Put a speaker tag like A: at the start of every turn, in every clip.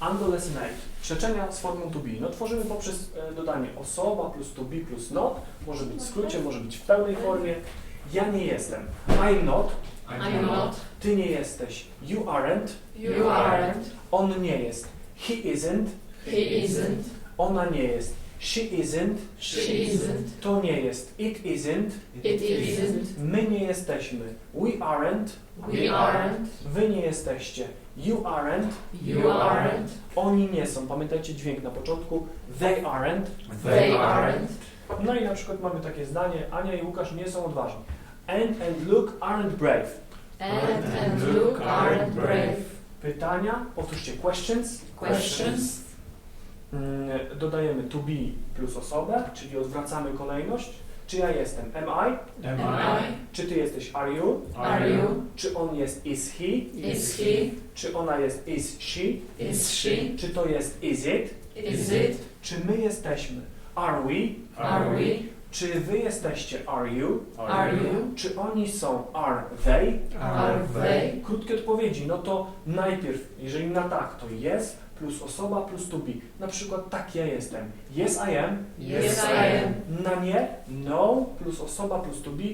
A: 8. Przeczenia z formą to be. No tworzymy poprzez e, dodanie osoba plus to be plus not. Może być w skrócie, może być w pełnej formie. Ja nie jestem. I'm not.
B: I'm not.
A: Ty nie jesteś. You aren't.
B: You aren't.
A: On nie jest. He isn't.
B: He isn't.
A: Ona nie jest. She isn't.
B: She isn't.
A: To nie jest. It isn't.
B: It isn't.
A: My nie jesteśmy. We aren't.
B: We aren't.
A: Wy nie jesteście. You aren't.
B: You aren't.
A: Oni nie są. Pamiętajcie dźwięk na początku. They aren't.
B: They aren't.
A: No i na przykład mamy takie zdanie. Ania i Łukasz nie są odważni. And and Luke aren't brave.
B: And and Luke aren't brave.
A: Pytania. Powtórzcie questions.
B: Questions.
A: Mm, Dodajemy to be plus osobę, czyli odwracamy kolejność. Czy ja jestem? Am I?
B: Am I?
A: Czy ty jesteś? Are you?
B: Are you?
A: Czy on jest? Is he?
B: Is he?
A: Czy ona jest? Is she?
B: Is she?
A: Czy to jest? Is it?
B: Is it?
A: Czy my jesteśmy? Are we?
B: Are we?
A: Czy wy jesteście? Are you?
B: Are you?
A: Czy oni są? Are they?
B: Are they?
A: Krótkie odpowiedzi. No to najpierw, jeżeli na tak, to yes plus osoba plus to be. Na przykład tak ja jestem. Yes I am.
B: Yes, I am.
A: Na nie no plus osoba plus to be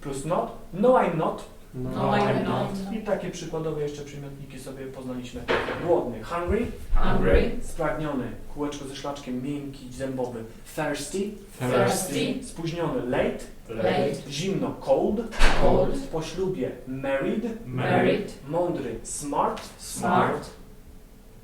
A: plus not. No I'm not.
B: No, I'm not.
A: I takie przykładowe jeszcze przymiotniki sobie poznaliśmy. Głodny. Hungry.
B: Hungry.
A: Spragniony. Kółeczko ze szlaczkiem miękki, zębowy. Thirsty.
B: Thirsty.
A: Spóźniony. Late.
B: Late.
A: Zimno. Cold.
B: Cold.
A: Po ślubie. Married.
B: Married.
A: Mądry. Smart.
B: Smart.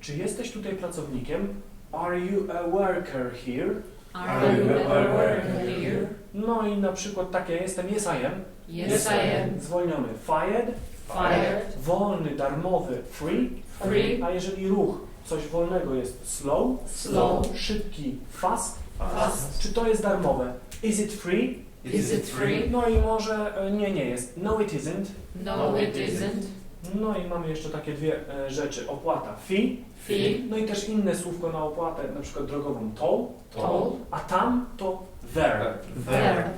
A: Czy jesteś tutaj pracownikiem? Are you a worker here?
B: Are you a worker here?
A: No i na przykład tak ja jestem. Yes I am.
B: Yes, I am.
A: Zwolniony. Fired.
B: Fired.
A: Wolny, darmowy. Free.
B: Free.
A: A jeżeli ruch coś wolnego jest slow,
B: Slow.
A: szybki, fast,
B: Fast.
A: czy to jest darmowe? Is it free?
B: Is it free?
A: No i może e, nie, nie jest. No it isn't.
B: No, it isn't.
A: No i mamy jeszcze takie dwie e, rzeczy. Opłata fee,
B: Fee.
A: no i też inne słówko na opłatę, na przykład drogową toll,
B: Toll.
A: a tam to there.
B: There.